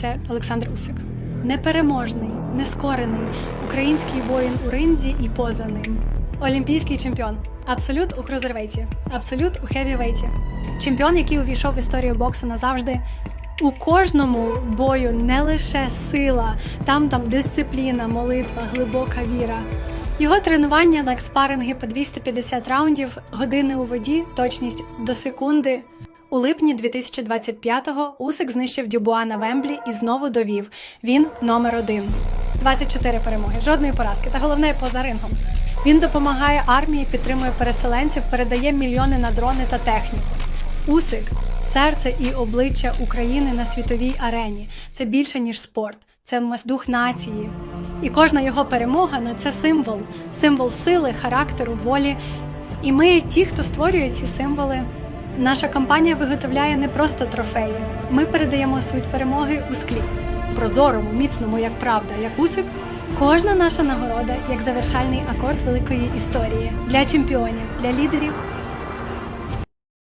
це Олександр Усик. Непереможний, нескорений, український воїн у ринзі і поза ним. Олімпійський чемпіон. Абсолют у крузервейті, абсолют у хевівейті. Чемпіон, який увійшов в історію боксу назавжди. У кожному бою не лише сила, там там дисципліна, молитва, глибока віра. Його тренування на спаринги по 250 раундів, години у воді, точність до секунди. У липні 2025-го Усик знищив Дюбуа на Вемблі і знову довів. Він номер один. 24 перемоги, жодної поразки. Та головне поза рингом. Він допомагає армії, підтримує переселенців, передає мільйони на дрони та техніку. Усик серце і обличчя України на світовій арені. Це більше ніж спорт, це дух нації. І кожна його перемога ну, це символ, символ сили, характеру, волі. І ми ті, хто створює ці символи. Наша компанія виготовляє не просто трофеї. Ми передаємо суть перемоги у склі, прозорому, міцному, як правда, як усик. Кожна наша нагорода як завершальний акорд великої історії для чемпіонів, для лідерів